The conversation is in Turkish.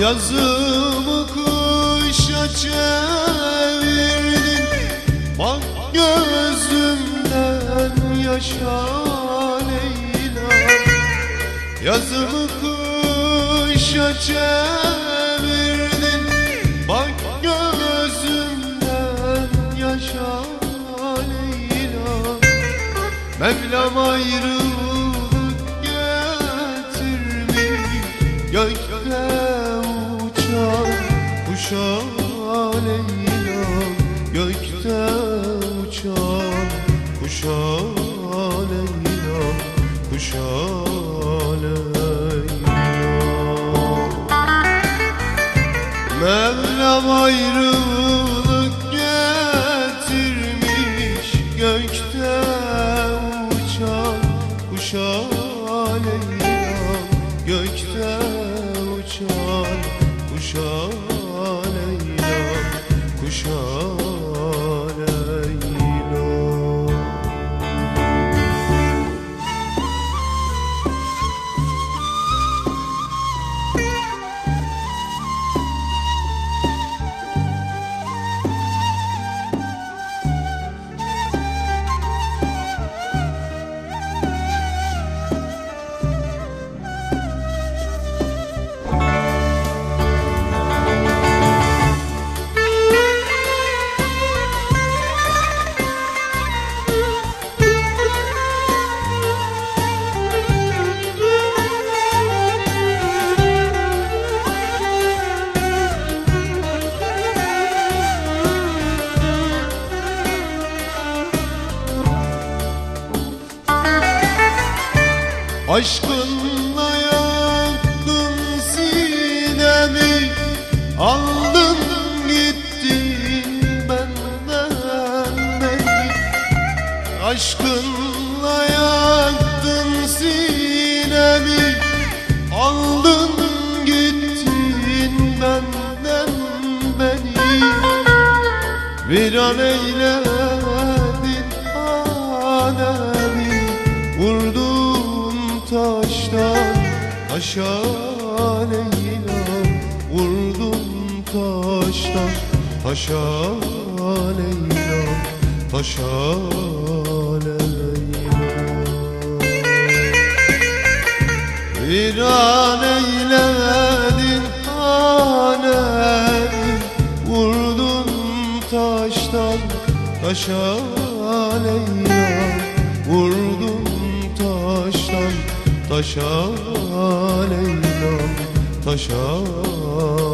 Yazımı kışa çevirdin Bak gözümden yaşa Leyla Yazımı kışa çevirdin Bak gözümden yaşa Leyla Mevlam ayrılık getirmiş. Uçan kuşa Leyla Gökte uçan kuşa Leyla Kuşa Leyla. Mevlam ayrılık getirmiş Gökte uçan kuşa Leyla Gökte uçan kuşa Aşkınla yaktın sinemi Aldın gittin benden beni Aşkınla yaktın sinemi Aldın gittin benden beni Viran eyledin taşa Leyla Vurdun taştan. Taşa Leyla Viran eyledin alemi Vurdun taştan. Taşa taşa Leyla Taşa